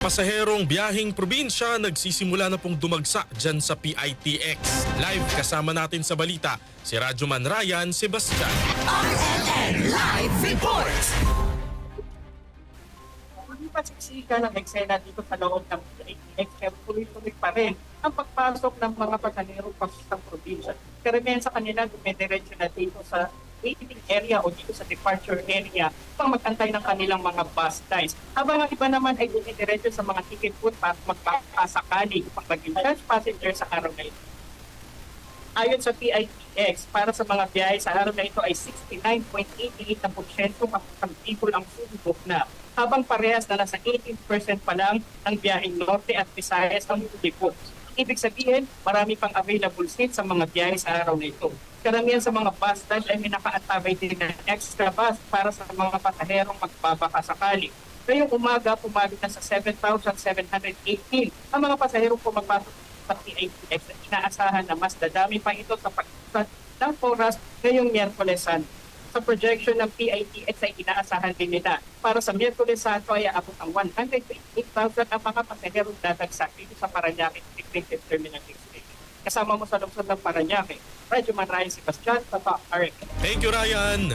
Pasaherong biyaheng probinsya nagsisimula na pong dumagsa dyan sa PITX. Live kasama natin sa balita si Radyoman Ryan Sebastian. RNN Live Report! Hindi pa siksika ng eksena dito sa loob ng PITX kaya tuloy-tuloy pa rin ang pagpasok ng mga pasanero pasok sa probinsya. Karamihan sa kanila dumediretso na dito sa waiting area o dito sa departure area pang magantay ng kanilang mga bus lines. Habang ang iba naman ay dumidiretso sa mga ticket booth para magpapasakali upang maging chance passenger sa araw na ito. Ayon sa PITX, para sa mga biyahe sa araw na ito ay 69.88% ang people ang fully booked na. Habang parehas na nasa 18% pa lang ang biyaheng Norte at Visayas ang booked. Ibig sabihin, marami pang available seats sa mga biyahe sa araw na ito. Karamihan sa mga bus stand ay may nakaantabay din ng extra bus para sa mga pasaherong magbabaka sakali. Ngayong umaga, pumabot na sa 7,718 ang mga pasaherong pumapasok sa PITX na inaasahan na mas dadami pa ito sa pagkakit ng oras ngayong Miyerkules Santo. Sa projection ng PITX ay inaasahan din nila para sa Miyerkules Santo ay aabot ang 128,000 ang mga pasaherong dadagsak dito sa Paranaque Integrated Terminal Station. Kasama mo sa lungsod ng Paranaque, Radyo Man Ryan Sebastian, Tata RK. Thank you Ryan!